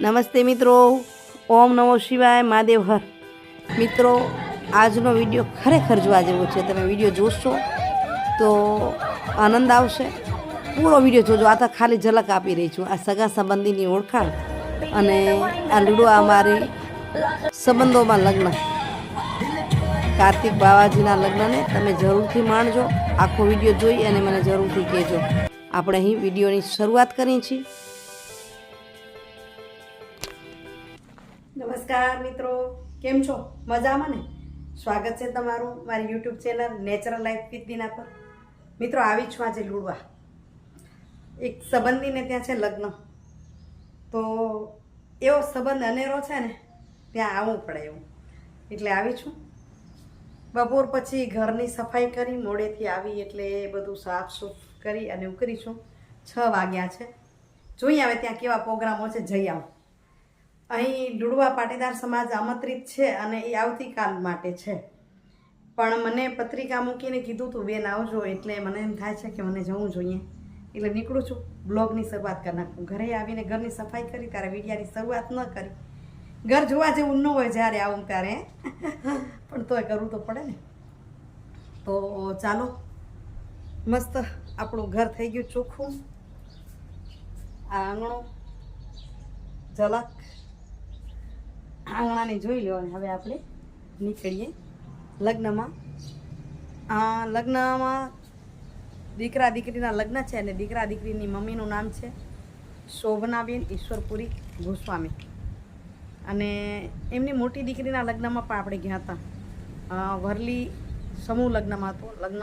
નમસ્તે મિત્રો. ઓમ નમો શિવાય, મહાદેવ હર. મિત્રો, આજનો વીડિયો ખરેખર જોવા જેવો છે. તમે વીડિયો જોશો તો આનંદ આવશે. પૂરો વીડિયો જોજો. આ તો ખાલી ઝલક આપી રહી છું. આ સગા સંબંધીની ઓળખાણ અને આ લૂડો અમારી સંબંધોમાં લગ્ન. કાર્તિક બાવાજીના લગ્નને તમે જરૂરથી માણજો. આખો વીડિયો જોઈ અને મને જરૂરથી કહેજો. આપણે અહીં વિડીયોની શરૂઆત કરી છીએ. નમસ્કાર મિત્રો, કેમ છો? મજામાં ને? સ્વાગત છે તમારું મારી YouTube channel natural life with પર. મિત્રો, આવી છું આજે લુડવા. એક સંબંધીને ત્યાં છે લગ્ન. તો એવો સંબંધ અનેરો છે ને, ત્યાં આવવું પડે એવું. એટલે આવી છું. બપોર પછી ઘરની સફાઈ કરી, મોડેથી આવી એટલે એ બધું સાફ સૂફ કરી અને ઉકરી છું. છ વાગ્યા છે. જોઈએ હવે ત્યાં કેવા પ્રોગ્રામો છે, જઈ આવું. અહીં લુડવા પાટીદાર સમાજ આમંત્રિત છે અને એ આવતીકાલ માટે છે. પણ મને પત્રિકા મૂકીને કીધું તું, બેન, આવજો. એટલે મને એમ થાય છે કે મને જવું જોઈએ. એટલે નીકળું છું, બ્લોગની શરૂઆત કરી નાખું. ઘરે આવીને ઘરની સફાઈ કરી ત્યારે વિડીયાની શરૂઆત ન કરી. ઘર જોવા જેવું ન હોય જ્યારે આવું ત્યારે. પણ તોય કરવું તો પડે ને. તો ચાલો, મસ્ત આપણું ઘર થઈ ગયું ચોખ્ખું. આ આંગણું ઝલક આંગણાની જોઈ લેવાની હવે આપણે નીકળીએ લગ્નમાં. લગ્નમાં દીકરા દીકરીના લગ્ન છે અને દીકરા દીકરીની મમ્મીનું નામ છે શોભનાબેન ઈશ્વરપુરી ગોસ્વામી. અને એમની મોટી દીકરીના લગ્નમાં પણ આપણે ગયા હતા. વરલી સમૂહ લગ્નમાં હતો લગ્ન.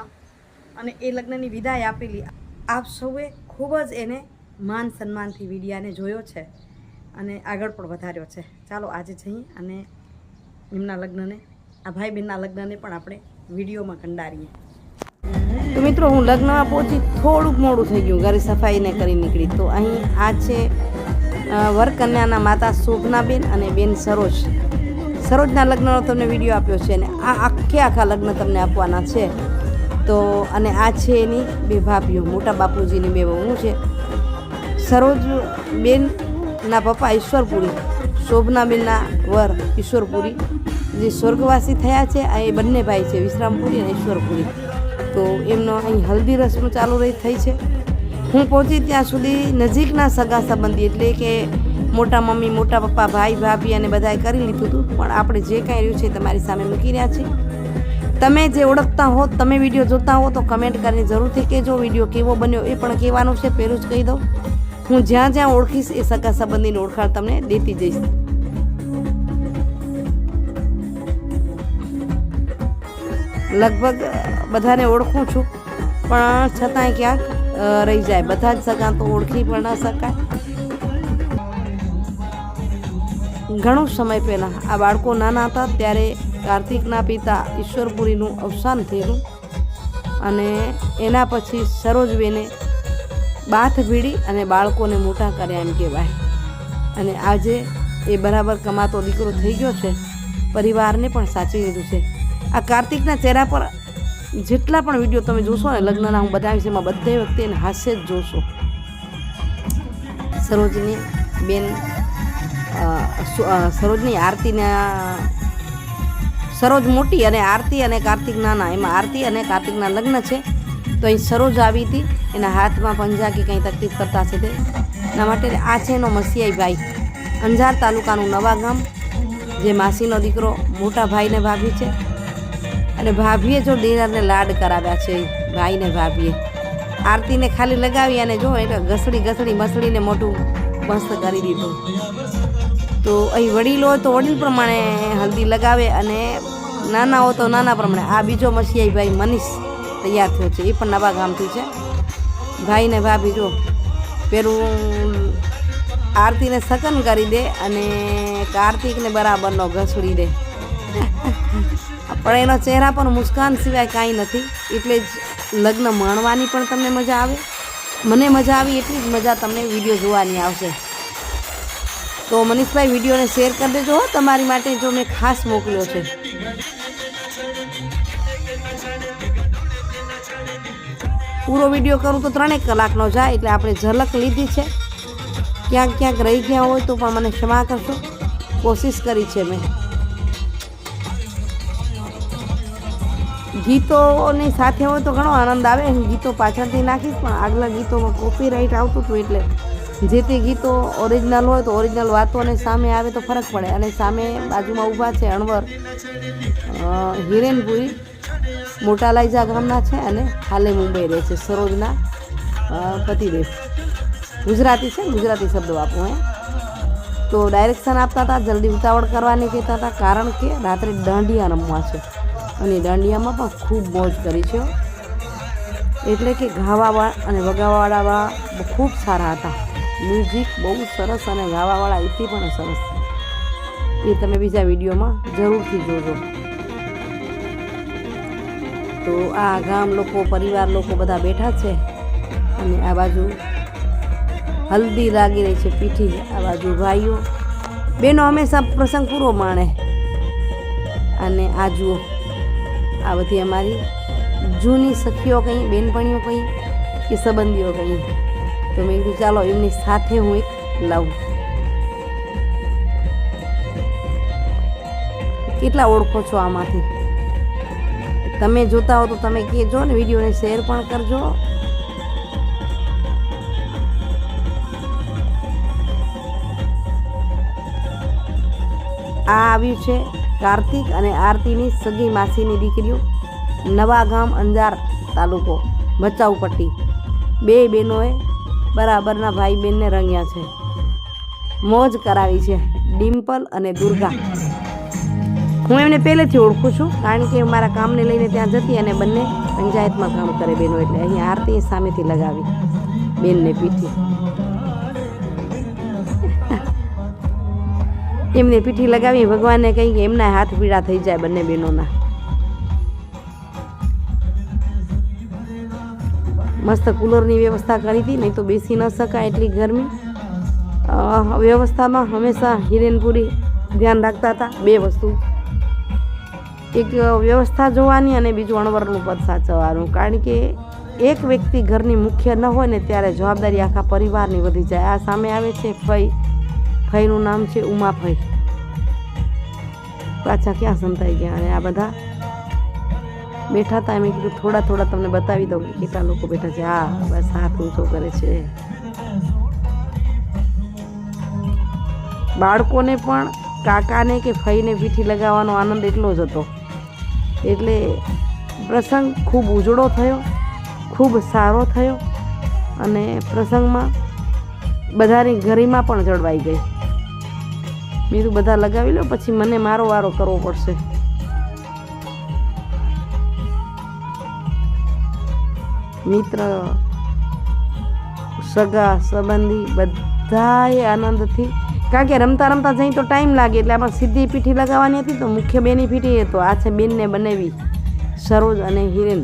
અને એ લગ્નની વિદાય આપેલી. આપ સૌએ ખૂબ જ એને માન સન્માનથી વિડિયાને જોયો છે. અને આગળ પણ વધાર્યો છે. ચાલો આજે જઈએ અને એમના લગ્નને, આ ભાઈ બહેનના લગ્નને પણ આપણે વિડીયોમાં કંડારીએ. તો મિત્રો, હું લગ્નમાં પહોંચી થોડુંક મોડું થઈ ગયું, ઘરે સફાઈને કરી નીકળી. તો અહીં આ છે વરકન્યાના માતા શોભનાબેન અને બેન સરોજ. સરોજના લગ્નનો તમને વીડિયો આપ્યો છે અને આ આખે આખા લગ્ન તમને આપવાના છે. તો, અને આ છે એની બે ભાભીઓ, મોટા બાપુજીની બે બહુ છે. સરોજ બેનના પપ્પા ઈશ્વરપુરી શોભનાબેનના વર ઈશ્વરપુરી. જે સ્વર્ગવાસી થયા છે એ બંને ભાઈ છે, વિશ્રામપુરી અને ઈશ્વરપુરી. તો એમનો અહીં હલ્દી રસમ ચાલુ રહી થઈ છે. હું પહોંચી ત્યાં સુધી નજીકના સગા સંબંધી, એટલે કે મોટા મમ્મી, મોટા પપ્પા, ભાઈ, ભાભી અને બધાએ કરી લીધું હતું. પણ આપણે જે કાંઈ રહ્યું છે તમારી સામે મૂકી રહ્યા છીએ. તમે જે ઓળખતા હો, તમે વીડિયો જોતા હો, તો કમેન્ટ કરીને જરૂરથી કહેજો. વીડિયો કેવો બન્યો એ પણ કહેવાનું છે, પહેલું જ કહી દઉં. હું જ્યાં જ્યાં ઓળખીશ એ સગા સંબંધીની ઓળખાણ તમને દેતી જઈશ. લગભગ બધાને ઓળખું છું, પણ છતાંય ક્યાંક રહી જાય. બધા જ સગા તો ઓળખી પણ ન શકાય. ઘણો સમય પહેલાં આ બાળકો નાના હતા, ત્યારે કાર્તિકના પિતા ઈશ્વરપુરીનું અવસાન થયેલું અને એના પછી સરોજબેને બાથ ભીડી અને બાળકોને મોટા કર્યા એમ કહેવાય. અને આજે એ બરાબર કમાતો દીકરો થઈ ગયો છે, પરિવારને પણ સાચવી લીધું છે. આ કાર્તિકના ચહેરા પર જેટલા પણ વીડિયો તમે જોશો ને, લગ્નના હું બતાવીશ એમાં બધે વખતે એને હાસ્ય જ જોશો. સરોજની બેન સરોજની આરતીના, સરોજ મોટી અને આરતી અને કાર્તિક નાના, એમાં આરતી અને કાર્તિકના લગ્ન છે. તો અહીં સરોજ આવી હતી. એના હાથમાં પંજા કે કંઈ તકલીફ કરતા છે તે. એના માટે આ છે એનો મસિયાઈ અંજાર તાલુકાનું નવા ગામ, જે માસીનો દીકરો મોટા ભાઈને ભાભી છે. અને ભાભીએ જો ડિનરને લાડ કરાવ્યા છે, ભાઈને ભાભીએ. આરતીને ખાલી લગાવી અને જો એટલે ઘસડી ઘસડી મસળીને મોટું મસ્ત કરી દીધું. તો અહીં વડીલો તો વડીલ પ્રમાણે હલ્દી લગાવે અને નાના હોય તો નાના પ્રમાણે. આ બીજો મસીયાઈ ભાઈ મનીષ. તૈયાર થયો છે. એ પણ નવા ગામથી છે. ભાઈને ભાભી જો, પેલું આરતીને સકન કરી દે અને કાર્તિકને બરાબરનો ઘસડી દે. પણ એનો ચહેરા પર મુસ્કાન સિવાય કાંઈ નથી. એટલે જ લગ્ન માણવાની પણ તમને મજા આવે. મને મજા આવી એટલી જ મજા તમને વીડિયો જોવાની આવશે. તો મનીષભાઈ, વિડીયોને શેર કરી દેજો તમારી માટે જો મેં ખાસ મોકલ્યો છે. પૂરો વીડિયો કરું તો ત્રણેક કલાકનો જાય એટલે આપણે ઝલક લીધી છે. ક્યાંક ક્યાંક રહી ગયા હોય તો પણ મને ક્ષમા કરશો. કોશિશ કરી છે મેં. ગીતોની સાથે હોય તો ઘણો આનંદ આવે ગીતો પાછળથી નાખીશ, પણ આગલા ગીતોમાં કોપીરાઇટ આવતું હતું એટલે જે તે ગીતો ઓરિજિનલ હોય તો ઓરિજિનલ વાતો અને સામે આવે તો ફરક પડે. અને સામે બાજુમાં ઊભા છે અણવર હિરેનપુરી. મોટા લાઈજા ગામના છે અને હાલે મુંબઈ રહે છે સરોજના પતિદેવ. ગુજરાતી છે ગુજરાતી શબ્દો આપું, હે. તો ડાયરેક્શન આપતા હતા, જલ્દી ઉતાવળ કરવાની કહેતા હતા, કારણ કે રાત્રે દાંડિયા રમવા છે. અને દાંડિયામાં પણ ખૂબ મોજ કરી છે એટલે કે ગાવાવાળા અને વગાવાવાળા ખૂબ સારા હતા. મ્યુઝિક બહુ સરસ અને ગાવાવાળા એથી પણ સરસ એ તમે બીજા વિડીયોમાં જરૂરથી જોજો. તો આ ગામ લોકો, પરિવાર લોકો બધા બેઠા છે. અને આ બાજુ હલ્દી લાગી રહી છે પીઠી. આ બાજુ ભાઈઓ, બેનો હંમેશા પ્રસંગ પૂરો માણે. અને આ જુઓ, આ બધી અમારી જૂની સખીઓ કંઈ, બેનપણીઓ કંઈ કે સંબંધીઓ કંઈ. તો મેં કીધું, ચાલો, એમની સાથે હું એક લાવું. કેટલા ઓળખો છો આમાંથી? તમે જોતા હો તો તમે કહેજો ને, વિડીયોને શેર પણ કરજો. આ આવ્યું છે કાર્તિક અને આરતીની સગી માસીની દીકરીઓ, નવા ગામ અંજાર તાલુકો, ભચાઉ બે બહેનોએ બરાબરના ભાઈ બહેનને રંગ્યા છે. મોજ કરાવી છે ડિમ્પલ અને દુર્ગા. હું એમને પહેલેથી ઓળખું છું, કારણ કે મારા કામને લઈને ત્યાં જતી અને બંને પંચાયતમાં કામ કરે બહેનો એટલે અહીં આરતી સામેથી લગાવી, બેનને પીઠી. એમને પીઠી લગાવી, ભગવાનને કહી કે એમના હાથ પીડા થઈ જાય બંને બહેનોના મસ્ત કુલરની વ્યવસ્થા કરી હતી, નહીં તો બેસી ન શકાય એટલી ગરમી. વ્યવસ્થામાં હંમેશા હિરેનપુરી ધ્યાન રાખતા હતા, બે વસ્તુ. એક વ્યવસ્થા જોવાની અને બીજું અણવરનું પદ સાચવવાનું. કારણ કે એક વ્યક્તિ ઘરની મુખ્ય ન હોય ને ત્યારે જવાબદારી આખા પરિવારની વધી જાય. આ સામે આવે છે ફઈ ફઈનું નામ છે ઉમા ફઈ પાછા ક્યાં સંતાઈ ગયા અને આ બધા? બેઠા હતા એમ કીધું, થોડા થોડા તમને બતાવી દઉં કે કેટલા લોકો બેઠા છે. હા, બસ હાથ ઊંચો કરે છે. બાળકોને પણ કાકાને કે ફઈને પીઠી લગાવવાનો આનંદ એટલો જ હતો. એટલે પ્રસંગ ખૂબ ઉજળો થયો, ખૂબ સારો થયો અને પ્રસંગમાં બધાની ગરિમા પણ જળવાઈ ગઈ. બીજું બધા લગાવી લો, પછી મને મારો વારો કરવો પડશે. મિત્ર, સગા, સંબંધી બધાએ આનંદથી કારણ કે રમતા રમતા જઈ તો ટાઈમ લાગે એટલે આમાં સીધી પીઠી લગાવવાની હતી તો મુખ્ય બેની પીઠી એ તો આ છે બેનને બનાવી સરોજ અને હિરેન.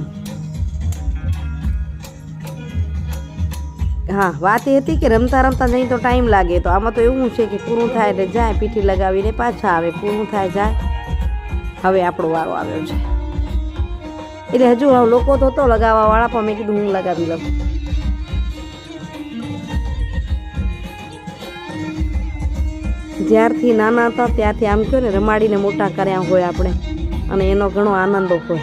હા, વાત એ હતી કે રમતા રમતા જઈ તો ટાઈમ લાગે તો આમાં તો એવું છે કે પૂરું થાય એટલે જાય પીઠી લગાવીને પાછા આવે, પૂરું થાય જાય. હવે આપણો વારો આવ્યો છે. એટલે હજુ લોકો તો તો લગાવવા વાળા પણ મેં કીધું હું લગાવી લઉં. જ્યારથી નાના હતા ત્યારથી આમ કહો ને રમાડીને મોટા કર્યા હોય આપણે. અને એનો ઘણો આનંદ હોય.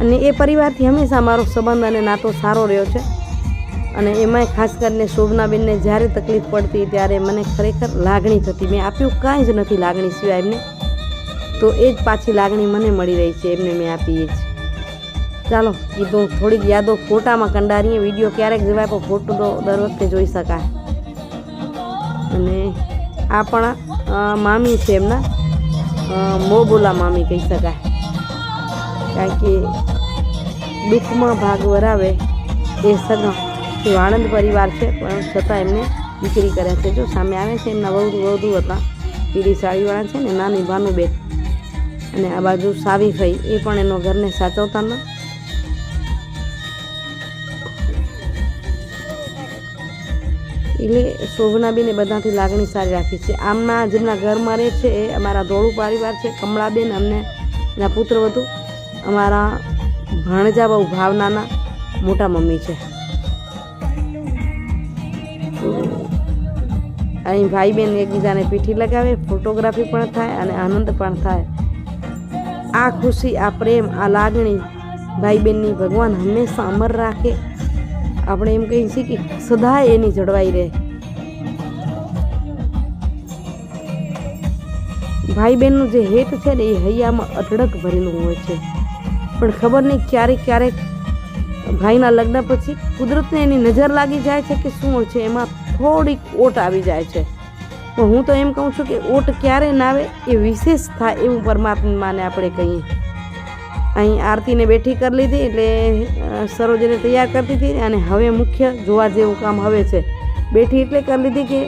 અને એ પરિવારથી હંમેશા મારો સંબંધ અને નાતો સારો રહ્યો છે. અને એમાંય ખાસ કરીને શોભનાબેનને જ્યારે તકલીફ પડતી ત્યારે મને ખરેખર લાગણી થતી મેં આપ્યું કાંઈ જ નથી લાગણી સિવાય એમને. તો એ જ પાછી લાગણી મને મળી રહી છે, એમને મેં આપી એ જ ચાલો કીધું થોડીક યાદો ફોટામાં કંડારીએ. વીડિયો ક્યારેક જવાય પણ ફોટો તો દર વખતે જોઈ શકાય. અને આ પણ મામી છે એમના. મોબોલા મામી કહી શકાય. કારણ કે દુઃખમાં ભાગ વરાવે એ સગા. એ વાણંદ પરિવાર છે, પણ છતાં એમને દીકરી કરે છે. જો સામે આવે છે, એમના વહુ વધુ હતા. પીળી સાડીવાળા છે ને નાની ભાનુબેન. અને આ બાજુ સાવી ભાઈ, એ પણ એનો ઘરને સાચવતા ન એટલે શોભનાબેન એ બધાથી લાગણી સારી રાખી છે. આમના જેમના ઘરમાં રહે છે, એ અમારા ધોળું પરિવાર છે, કમળાબેન અમને એના પુત્ર વધુ. અમારા ભાણજા બહુ ભાવનાના મોટા મમ્મી છે. અહીં ભાઈ બહેન એકબીજાને પીઠી લગાવે, ફોટોગ્રાફી પણ થાય અને આનંદ પણ થાય. આ ખુશી, આ પ્રેમ, આ લાગણી ભાઈ બહેનની ભગવાન હંમેશા અમર રાખે. આપણે એમ કહીએ છીએ કે સદાય એની જળવાઈ રહે. ભાઈ બહેનનું જે હેત છે ને એ હૈયામાં અઢળક ભરેલું હોય છે. પણ ખબર નહીં ક્યારેક ક્યારેક ભાઈના લગ્ન પછી કુદરતને એની નજર લાગી જાય છે કે શું છે, એમાં થોડીક ઓટ આવી જાય છે. પણ હું તો એમ કહું છું કે ઓટ ક્યારે ના આવે એ વિશેષ થાય એવું પરમાત્માને આપણે કહીએ. અહીં આરતીને બેઠી કરી લીધી એટલે સરોજને તૈયાર કરતી હતી અને હવે મુખ્ય જોવા જેવું કામ હવે છે. બેઠી એટલે કરી લીધી કે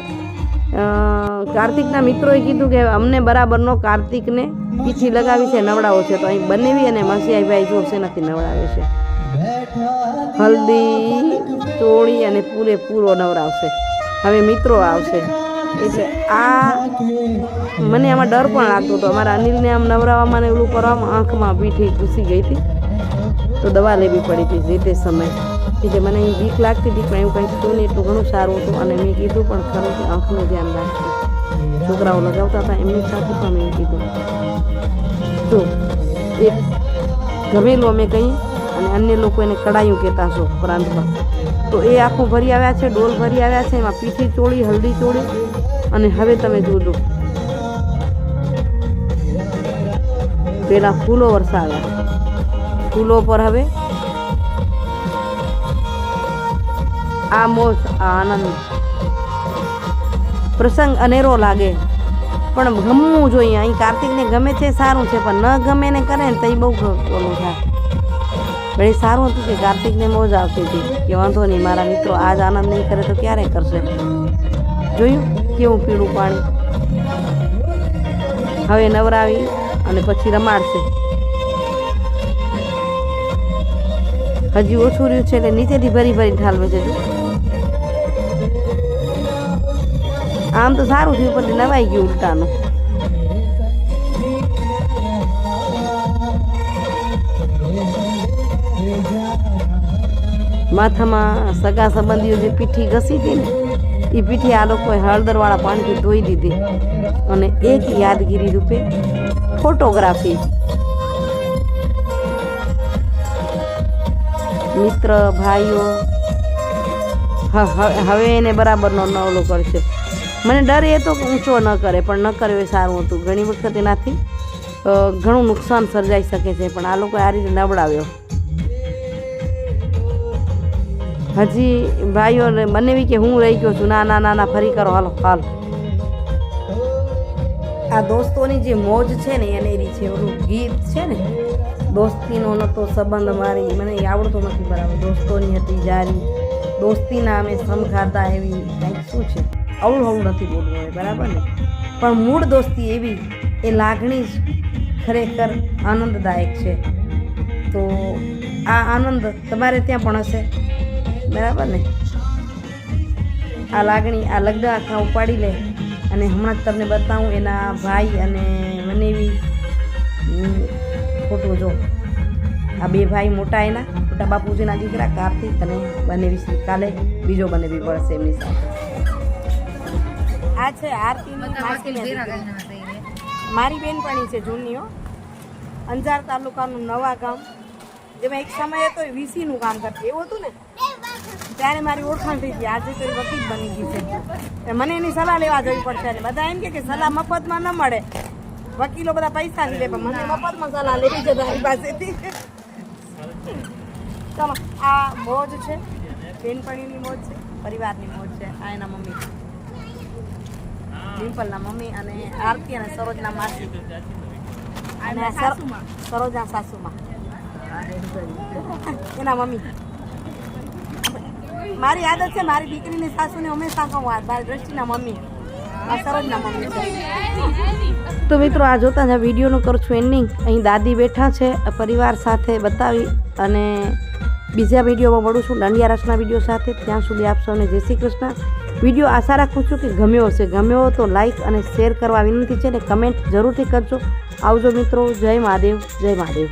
કાર્તિકના મિત્રોએ કીધું કે અમને બરાબરનો કાર્તિકને પીછી લગાવી છે, નવડાવો છે. તો અહીં બનેવી અને મસીઆઈભાઈ જોશે નથી નવડાવે છે. હલ્દી, ચોળી અને પૂરેપૂરો નવડાવશે. હવે મિત્રો આવશે. એટલે આ મને આમાં ડર પણ લાગતો હતો. અમારા અનિલને આમ નવરાવવામાં ને એવું કરવામાં આંખમાં પીઠી ઘૂસી ગઈ હતી. તો દવા લેવી પડી હતી જે તે સમય. એટલે મને અહીં બીક લાગતી હતી પણ એવું કંઈક થયું નહીં, એટલું ઘણું સારું હતું. અને મેં કીધું પણ ખરું કે આંખનું ધ્યાન રાખજો. છોકરાઓ લગાવતા હતા, એમની સાથે પણ મેં કીધું. તો એક ગમેલું અમે કંઈ અને અન્ય લોકો એને કડાયું કહેતા છો પ્રાંતમાં. તો એ આખું ભરી આવ્યા છે, ડોલ ભરી આવ્યા છે, એમાં પીઠી ચોળી, હલ્દી ચોળી અને હવે તમે જોજો પેલા ફૂલો વરસાવ્યા. ફૂલો પર હવે આ મોજ, આ આનંદ. પ્રસંગ અનેરો લાગે, પણ ગમવું જોઈએ. અહીં કાર્તિકને ગમે છે સારું છે, પણ ન ગમે ને કરે ને તો એ બહુ ઓલું થાય. ભાઈ સારું હતું કે કાર્તિકને મોજ આવતી હતી. કે વાંધો નહીં, મારા મિત્રો આજ આનંદ નહીં કરે તો ક્યારે કરશે? જોયું? કેવું પીળું પાણી. હવે નવરાવી અને પછી રમાડશે. હજી ઓછું રહ્યું છે એટલે નીચેથી ભરી ભરી ઠાલવે છે આમ તો સારું થયું, પણ નવાઈ ગયું ઉલટાનું માથામાં સગા સંબંધીઓ જે પીઠી ઘસી હતી ને એ પીઠી આ લોકોએ હળદરવાળા પાણીથી ધોઈ દીધી અને એક યાદગીરી રૂપે ફોટોગ્રાફી. મિત્ર, ભાઈઓ હવે એને બરાબરનો નવલો કરશે. મને ડર એ તો ઊંચો ન કરે, પણ ન કરે એ સારું હતું. ઘણી વખત એનાથી ઘણું નુકસાન સર્જાઈ શકે છે, પણ આ લોકોએ આ રીતે નવડાવ્યો હજી ભાઈઓને બનેવી કે હું રહી ગયો છું. ના ના ના ના, ફરી કરો, હાલો, હાલ. આ દોસ્તોની જે મોજ છે ને, એને એની છે ઓલું ગીત છે ને, દોસ્તીનો નહોતો સંબંધ મારી, મને આવડતો નથી બરાબર. દોસ્તોની હતી જારી, દોસ્તીના અમે સમ ખાતા એવી કંઈક શું છે? અવળું અવળું નથી બોલવું હોય, બરાબર ને? પણ મૂળ દોસ્તી એવી, એ લાગણી જ ખરેખર આનંદદાયક છે. તો આ આનંદ તમારે ત્યાં પણ હશે? બરાબર ને? આ લાગણી આ લગ્ન આખા ઉપાડી લે. અને હમણાં જ તમને બતાવું એના ભાઈ અને મનેવી ફોટો જો. આ બે ભાઈ મોટા એના મોટા બાપુજીના દીકરા કાર્તિક અને બનેવી કાલે બીજો બનેવી પડશે એમની સાથે. આ છે આરતી મારી બેનપણી છે જૂનીઓ અંજાર તાલુકાનું નવા ગામ. જેમાં એક સમય હતો એ વીસીનું કામ કરતી. એવું હતું ને? ત્યારે મારી ઓળખાણ થઈ ગઈ. આજે તો એ વકીલ બની ગઈ છે. મને એની સલાહ લેવા જવી પડશે અને બધા એમ કે કે સલાહ મફતમાં ન મળે. વકીલો બધા પૈસા લે પણ મને મફતમાં સલાહ લેવી છે તારી પાસેથી. ચલો આ મોજ છે. બેનપણીની મોજ છે પરિવારની મોજ છે આ એના મમ્મી. ડિમ્પલના મમ્મી અને આરતી અને સરોજના માસી. અને સરોજના સાસુમાં. એના મમ્મી. મારી આદત છે, મારી દીકરીની, સાસુને હંમેશા કહું મારી દ્રષ્ટિના મમ્મી. તો મિત્રો, આ જોતા જ આ વિડીયોનું કરું છું એન્ડિંગ અહીં દાદી બેઠા છે પરિવાર સાથે બતાવી અને બીજા વિડીયોમાં મળું છું દાંડિયા રસના વીડિયો સાથે. ત્યાં સુધી આપ સૌને જય શ્રી કૃષ્ણ. વીડિયો આશા રાખું છું કે ગમ્યો હશે. ગમ્યો તો લાઇક અને શેર કરવા વિનંતી છે ને કમેન્ટ જરૂરથી કરજો. આવજો મિત્રો, જય મહાદેવ જય મહાદેવ.